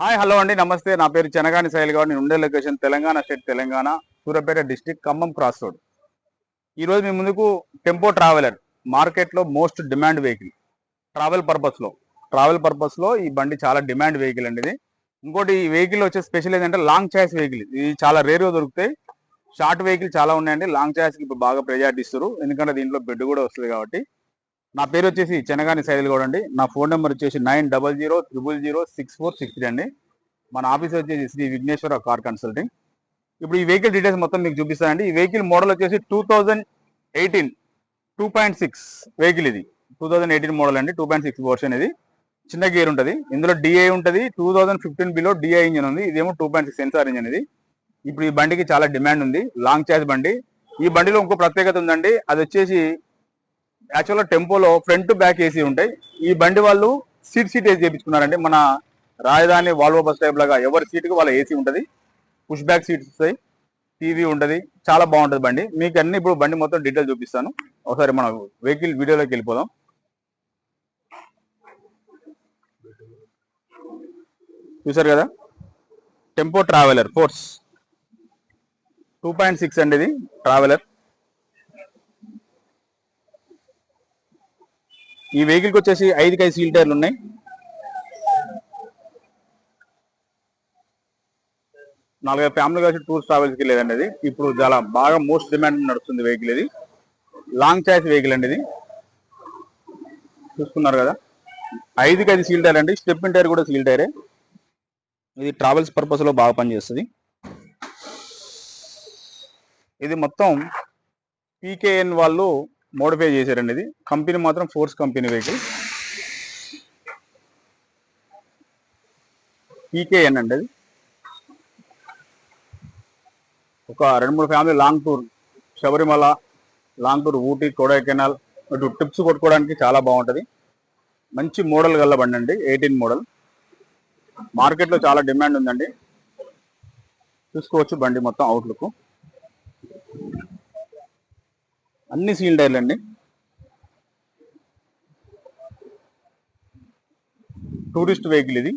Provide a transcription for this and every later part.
Hi hello అండి. నమస్తే. నా పేరు చెనగాని శైలి గారు. నేను ఉండే location Telangana state Telangana Suryapet district Khammam cross road. ఈరోజు మీ ముందుకు టెంపో ట్రావెలర్ మార్కెట్లో మోస్ట్ డిమాండ్ వెహికల్. ట్రావెల్ పర్పస్లో ట్రావెల్ పర్పస్లో ఈ బండి చాలా డిమాండ్ వెహికల్ అండి ఇది. ఇంకోటి ఈ వెహికల్ వచ్చే స్పెషల్ ఏంటంటే లాంగ్ చాయిస్ వెహికల్. ఇది చాలా రేర్గా దొరుకుతాయి. షార్ట్ వెహికల్ చాలా ఉన్నాయండి. లాంగ్ చాయిస్కి ఇప్పుడు బాగా ప్రయారిటీ ఇస్తారు ఎందుకంటే దీంట్లో బెడ్ కూడా వస్తుంది కాబట్టి. నా పేరు వచ్చేసి చెనగాని శైలి గౌడ్ అండి. నా ఫోన్ నెంబర్ వచ్చేసి nine double zero triple zero six four six three అండి. మన ఆఫీస్ వచ్చేసి శ్రీ విఘ్నేశ్వర కార్ కన్సల్టింగ్. ఇప్పుడు ఈ వెహికల్ డీటెయిల్స్ మొత్తం మీకు చూపిస్తానండి. ఈ వెహికల్ మోడల్ వచ్చేసి two thousand eighteen two point six vehicle ఇది. టూ థౌజండ్ ఎయిటీన్ మోడల్ అండి. టూ పాయింట్ సిక్స్ వర్షన్ ఇది. చిన్న గేర్ ఉంటుంది. ఇందులో డిఐ ఉంటుంది. Two thousand fifteen below DI engine ఉంది. ఇదేమో two point six sensor engine ఇది. ఇప్పుడు ఈ బండికి చాలా డిమాండ్ ఉంది. లాంగ్ చార్జ్ బండి. ఈ బండిలో ఇంకో ప్రత్యేకత ఉందండి. అది వచ్చేసి యాక్చువల్గా టెంపోలో ఫ్రంట్ బ్యాక్ ఏసీ ఉంటాయి. ఈ బండి వాళ్ళు సీట్ సీట్ ఏసీ చేయించుకున్నారండి మన రాజధాని వాల్వో బస్ టైప్ లాగా ఎవరి సీట్కి వాళ్ళ ఏసీ ఉంటుంది. పుష్ బ్యాక్ సీట్స్ వస్తాయి. టీవీ ఉంటుంది. చాలా బాగుంటుంది బండి. మీకు అన్ని ఇప్పుడు బండి మొత్తం డీటెయిల్ చూపిస్తాను. ఒకసారి మనం వెహికల్ వీడియోలోకి వెళ్ళిపోదాం. చూసారు కదా? Tempo Traveller Force two point six అండి ఇది. ట్రావెలర్ ఈ వెహికల్కి వచ్చేసి ఐదుకి ఐదు సీల్ టైర్లు ఉన్నాయి. నాలుగైదు ఫ్యామిలీ కలిసి టూర్స్ ట్రావెల్స్కి లేదండి ఇది ఇప్పుడు చాలా బాగా మోస్ట్ డిమాండ్ నడుస్తుంది వెహికల్ ఇది. లాంగ్ చాయిస్ వెహికల్ అండి ఇది. చూసుకున్నారు కదా. ఐదుకి ఐదు సీల్ టైర్ అండి. స్టెప్ టైర్ కూడా సీల్ టైరే ఇది ట్రావెల్స్ పర్పస్లో బాగా పనిచేస్తుంది. ఇది మొత్తం పీకేఎన్ వాళ్ళు మోడిఫై చేశారండి ఇది. కంపెనీ మాత్రం ఫోర్స్ కంపెనీ వెహికల్. పీకేఎన్ అండి అది. ఒక రెండు మూడు family long tour Sabarimala long tour Ooty Kodaikanal ఇటు ట్రిప్స్ కొట్టుకోవడానికి చాలా బాగుంటుంది. మంచి మోడల్ గల్ల బండి అండి ఎయిటీన్ మోడల్. మార్కెట్లో చాలా డిమాండ్ ఉందండి. చూసుకోవచ్చు బండి మొత్తం అవుట్లుక్. అన్ని సీల్ టైర్లు అండి. టూరిస్ట్ వెహికల్ ఇది.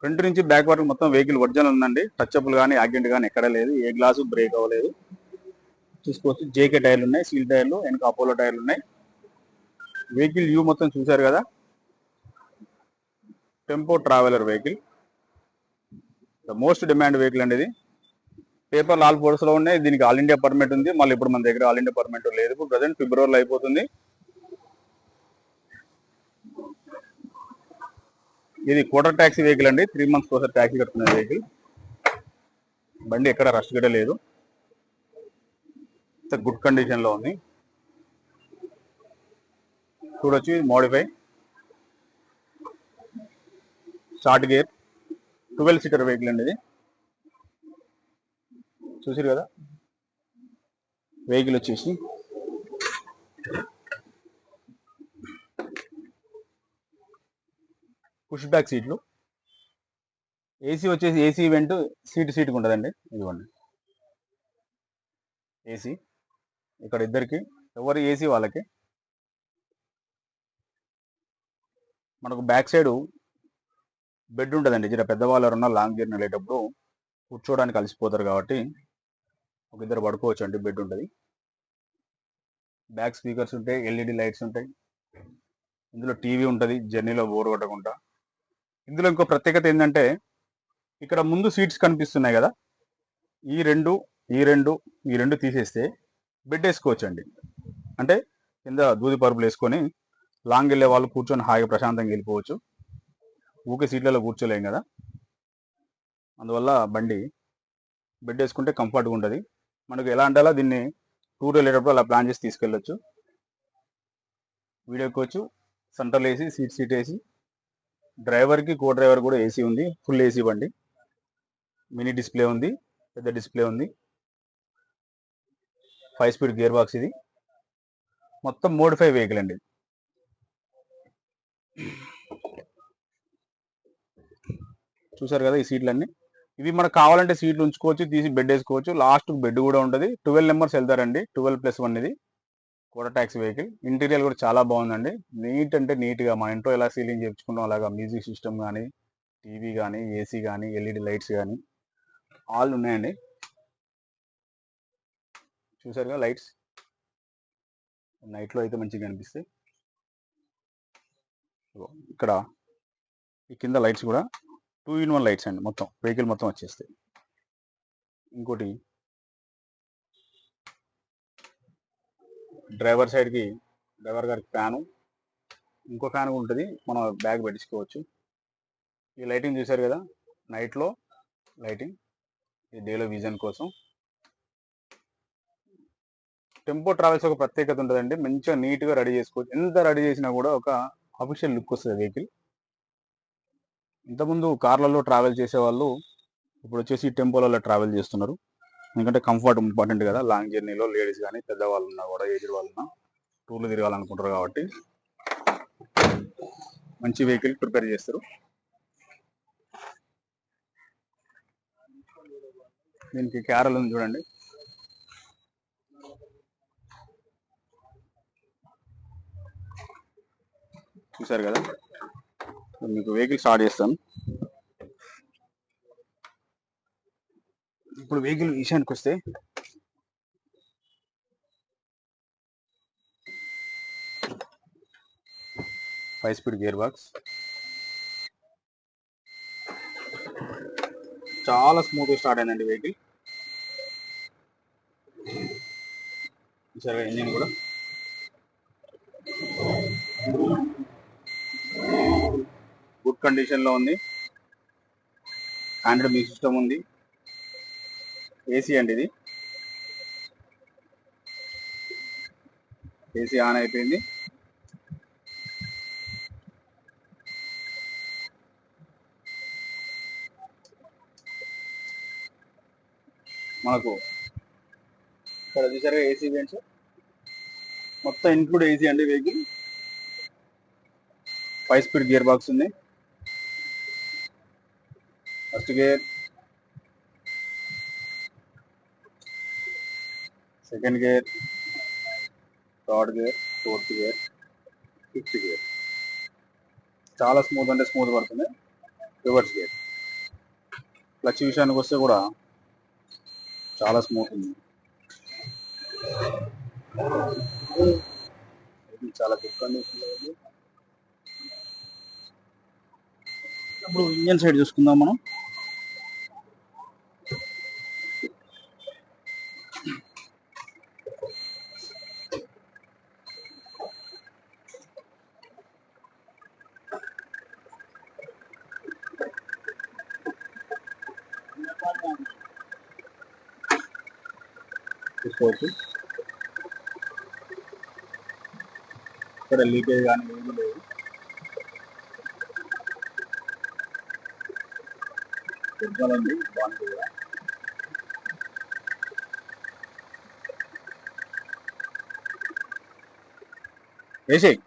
ఫ్రంట్ నుంచి బ్యాక్ వరకు మొత్తం వెహికల్ ఒరిజినల్ ఉందండి. టచ్ అప్లు కానీ యాక్సిడెంట్ కానీ ఎక్కడ లేదు. ఏ గ్లాసు బ్రేక్ అవ్వలేదు. చూసుకోవచ్చు. జేకే టైర్లు ఉన్నాయి సీల్ టైర్లు వెనక అపోలో టైర్లు ఉన్నాయి. వెహికల్ వ్యూ మొత్తం చూశారు కదా? Tempo Traveller vehicle. The most demand vehicle అండి ఇది. పేపర్ ఆల్ ఫోర్స్లో ఉన్నాయి. దీనికి ఆల్ ఇండియా పర్మిట్ ఉంది. మళ్ళీ ఇప్పుడు మన దగ్గర ఆల్ ఇండియా పర్మిట్ లేదు. ఇప్పుడు ప్రజెంట్ ఫిబ్రవరిలో అయిపోతుంది. ఇది కోటర్ ట్యాక్సీ వెహికల్ అండి. త్రీ మంత్స్ కోసం ట్యాక్సీ కట్టుకునే వెహికల్ బండి ఎక్కడ రష్ కూడా లేదు. గుడ్ కండిషన్లో ఉంది. చూడొచ్చు modify short gear twelve seater vehicle అండి ఇది. చూసారు కదా? వెహికల్ వచ్చేసి. పుష్ బ్యాక్ సీట్లు ఏసీ వచ్చేసి ఏసీ ఈవెంట్ సీట్ సీట్కి ఉంటుందండి. ఇదిగోండి. ఏసీ ఇక్కడ ఇద్దరికి ఎవరు ఏసీ వాళ్ళకి. మనకు బ్యాక్ సైడ్ బెడ్ ఉంటుందండి. జర పెద్దవాళ్ళు ఎవరన్నా లాంగ్ జర్నీ వెళ్ళేటప్పుడు కూర్చోవడానికి కలిసిపోతారు కాబట్టి ఒక ఇద్దరు పడుకోవచ్చు అండి బెడ్ ఉంటుంది. బ్యాక్ స్పీకర్స్ ఉంటాయి ఎల్ఈడి లైట్స్ ఉంటాయి. ఇందులో టీవీ ఉంటుంది జర్నీలో బోర్ కొట్టకుండా. ఇందులో ఇంకో ప్రత్యేకత ఏంటంటే ఇక్కడ ముందు సీట్స్ కనిపిస్తున్నాయి కదా? ఈ రెండు ఈ రెండు ఈ రెండు తీసేస్తే బెడ్ వేసుకోవచ్చు అండి అంటే కింద దూది పరుపులు వేసుకొని లాంగ్ వెళ్ళే వాళ్ళు కూర్చొని హాయిగా ప్రశాంతంగా వెళ్ళిపోవచ్చు. ఊకే సీట్లలో కూర్చోలేం కదా? అందువల్ల బండి బెడ్ వేసుకుంటే కంఫర్ట్గా ఉంటుంది. మనకు ఎలా అంటే అలా దీన్ని టూర్ వెళ్ళేటప్పుడు అలా ప్లాన్ చేసి తీసుకెళ్ళొచ్చు. Video coach central AC seat seat AC డ్రైవర్కి కో డ్రైవర్ కూడా ఏసీ ఉంది ఫుల్ ఏసీ బండి. మినీ డిస్ప్లే ఉంది పెద్ద డిస్ప్లే ఉంది. ఫైవ్ స్పీడ్ గేర్ బాక్స్ ఇది. మొత్తం మోడిఫై వెహికల్ అండి. చూసారు కదా ఈ సీట్లన్నీ ఇవి మనకు కావాలంటే సీట్లు ఉంచుకోవచ్చు తీసి బెడ్ వేసుకోవచ్చు. లాస్ట్ బెడ్ కూడా ఉంటుంది. ట్వెల్వ్ నెంబర్స్ వెళ్తారండి. ట్వెల్వ్ ప్లస్ వన్ ఇది. కూడా ట్యాక్సీ వెహికల్ ఇంటీరియర్ కూడా చాలా బాగుందండి. నీట్ అంటే నీట్గా మా ఇంట్లో ఎలా సీలింగ్ చేయించుకున్నాం అలాగా మ్యూజిక్ సిస్టమ్ కానీ టీవీ కానీ ఏసీ కానీ ఎల్ఈడి లైట్స్ కానీ ఆల్ ఉన్నాయండి. చూసారుగా లైట్స్ నైట్లో అయితే మంచిగా కనిపిస్తాయి. ఇక్కడ ఈ కింద లైట్స్ కూడా టూ ఇన్ వన్ లైట్స్ అండి మొత్తం. వెహికల్ మొత్తం వచ్చేస్తాయి. ఇంకోటి డ్రైవర్ సైడ్కి డ్రైవర్ గారికి ఫ్యాను. ఇంకో ఫ్యాన్ కూడా ఉంటుంది. మనం బ్యాగ్ పెట్టించుకోవచ్చు. ఈ లైటింగ్ చూసారు కదా? నైట్లో లైటింగ్. ఈ డేలో విజన్ కోసం. టెంపో ట్రావెల్స్ ఒక ప్రత్యేకత ఉంటుందండి. మంచిగా నీట్గా రెడీ చేసుకోవచ్చు. ఎంత రెడీ చేసినా కూడా ఒక అఫీషియల్ లుక్ వస్తుంది వెహికల్. ఇంతకుముందు కార్లలో ట్రావెల్ చేసేవాళ్ళు ఇప్పుడు వచ్చేసి టెంపోలలో ట్రావెల్ చేస్తున్నారు. ఎందుకంటే కంఫర్ట్ ఇంపార్టెంట్ కదా లాంగ్ జర్నీలో లేడీస్ కానీ పెద్దవాళ్ళు ఉన్నా కూడా ఏజ్డ్ వాళ్ళు ఉన్నా టూర్లు తిరగాలనుకుంటారు కాబట్టి మంచి వెహికల్ ప్రిపేర్ చేస్తారు. దీనికి క్యారల్ ఉంది చూడండి. చూసారు కదా? మీకు వెహికల్ స్టార్ట్ చేస్తాను. ఇప్పుడు వెహికల్ విషయానికి వస్తే. Five speed gear box. చాలా స్మూత్ స్టార్ట్ అయిందండి వెహికల్. సరే ఇంజిన్ కూడా. గుడ్ కండిషన్లో ఉంది. ఆండ్రాయిడ్ మ్యూజిక్ సిస్టమ్ ఉంది. ఏసీ అండి ఇది. ఏసీ ఆన్ అయిపోయింది. మనకు ఇక్కడ చూసారుగా ఏసీ వెంట్స్ మొత్తం ఇన్క్లూడ్ ఏసీ అండి vehicle five speed gear box ఉంది. Investigate. Gear second gear third gear fourth gear fifth gear చాలా స్మూత్ అంటే స్మూత్ పడుతుంది. రివర్స్ గేర్ క్లచ్ విషయానికి వస్తే కూడా చాలా స్మూత్ ఉంది. ఇది చాలా గుడ్ కండిషన్లో ఉంది. ఇప్పుడు ఇంజన్ సైడ్ చూసుకుందాం మనం. చూసుకోవచ్చు ఇక్కడ లీకేజ్ కానీ ఏమీ లేదు. పెద్దలండి బాగుంది కూడా. వేసేయి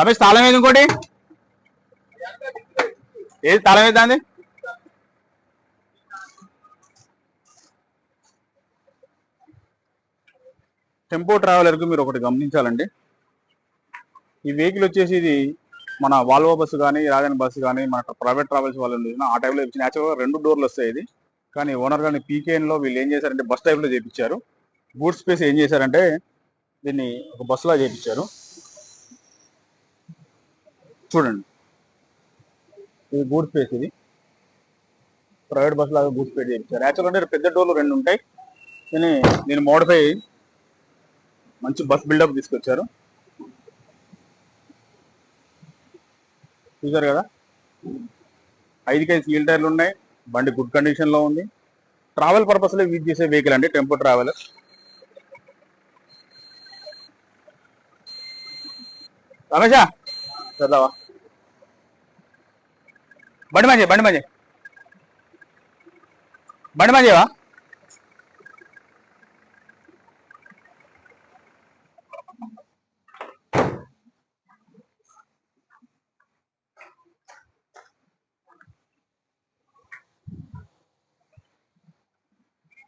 రమేష్ తాళం ఏది ఇంకోటి? ఏది తాళం ఏది టెంపో ట్రావెలర్కి మీరు ఒకటి గమనించాలండి. ఈ వెహికల్ వచ్చేసి ఇది మన వాల్వో బస్సు కానీ రాజన్ బస్సు కానీ మన ప్రైవేట్ ట్రావెల్స్ వాళ్ళు చూసినా ఆ టైంలో న్యాచురల్గా రెండు డోర్లు వస్తాయి ఇది. కానీ ఓనర్ కానీ పీకేఎన్లో వీళ్ళు ఏం చేశారంటే బస్ టైప్లో చేయించారు. బూట్ స్పేస్ ఏం చేశారంటే దీన్ని ఒక బస్సులా చేయించారు. చూడండి. ఇది బూట్ స్పేస్ ఇది. ప్రైవేట్ బస్ లాగా బూట్ స్పేస్ చేయించారు. యాక్చువల్ అంటే పెద్ద డోర్లు రెండు ఉంటాయి. కానీ నేను మోడిఫై మంచి బస్ బిల్డప్ తీసుకొచ్చారు. చూసారు కదా? ఐదుకైదు సీల్ టైర్లు ఉన్నాయి. బండి గుడ్ కండిషన్లో ఉంది. ట్రావెల్ పర్పస్లో యూజ్ చేసే వెహికల్ అండి టెంపో ట్రావెలర్ రమేషా చదవా బండి మంచి బండి మంచి బండి మంచివా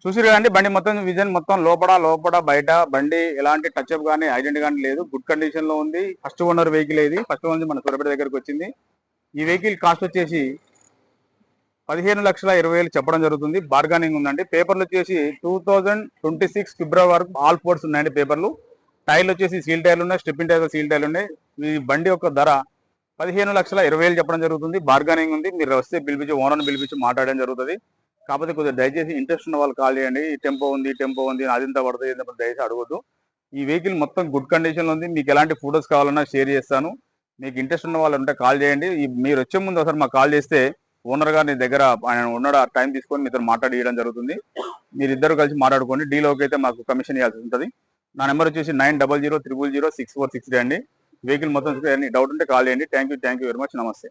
చూసిరు కానీ బండి మొత్తం విజన్ మొత్తం లోపడా లోపడ బయట బండి ఎలాంటి టచ్అప్ కానీ ఐడెంట్ కానీ లేదు. గుడ్ కండిషన్లో ఉంది. ఫస్ట్ ఓనర్ వెహికల్ ఏది ఫస్ట్ ఓనర్ మన సూర్యపేట దగ్గరకు వచ్చింది. ఈ వెహికల్ కాస్ట్ వచ్చేసి పదిహేను లక్షల ఇరవై వేలు చెప్పడం జరుగుతుంది. బార్గానింగ్ ఉందండి. పేపర్లు వచ్చేసి టూ థౌజండ్ ట్వంటీ సిక్స్ ఫిబ్రవరి వరకు ఆల్ ఫోర్స్ ఉన్నాయండి పేపర్లు టైర్లు వచ్చేసి సీల్ టైర్లు ఉన్నాయి స్టెప్పింగ్ టైర్లు సీల్ టైర్లు ఉన్నాయి. ఈ బండి యొక్క ధర పదిహేను లక్షల ఇరవై వేలు చెప్పడం జరుగుతుంది. బార్గానింగ్ ఉంది. మీరు వస్తే పిలిపించి ఓనర్ని పిలిపించి మాట్లాడడం జరుగుతుంది. కాకపోతే కొద్దిగా దయచేసి ఇంట్రెస్ట్ ఉన్న వాళ్ళు కాల్ చేయండి. ఈ టెంపో ఉంది టెంపో ఉంది అది ఇంత పడుతుంది. దయచేసి అడగద్దు. ఈ వెహికల్ మొత్తం గుడ్ కండిషన్లో ఉంది. మీకు ఎలాంటి ఫోటోస్ కావాలన్నా షేర్ చేస్తాను. మీకు ఇంట్రెస్ట్ ఉన్న వాళ్ళు ఉంటే కాల్ చేయండి. మీరు వచ్చే ముందు ఒకసారి మాకు కాల్ చేస్తే ఓనర్ గారి దగ్గర ఆయన ఉన్నాడు ఆ టైం తీసుకొని మీతో మాట్లాడియడం జరుగుతుంది. మీరు ఇద్దరు కలిసి మాట్లాడుకోండి. డీల్ ఓకే అయితే మాకు కమిషన్ ఇవ్వాల్సి ఉంటుంది. నా నెంబర్ వచ్చేసి nine double zero triple zero six four six three అండి. వెహికల్ మొత్తం డౌట్ ఉంటే కాల్ చేయండి. Thank you thank you very much నమస్తే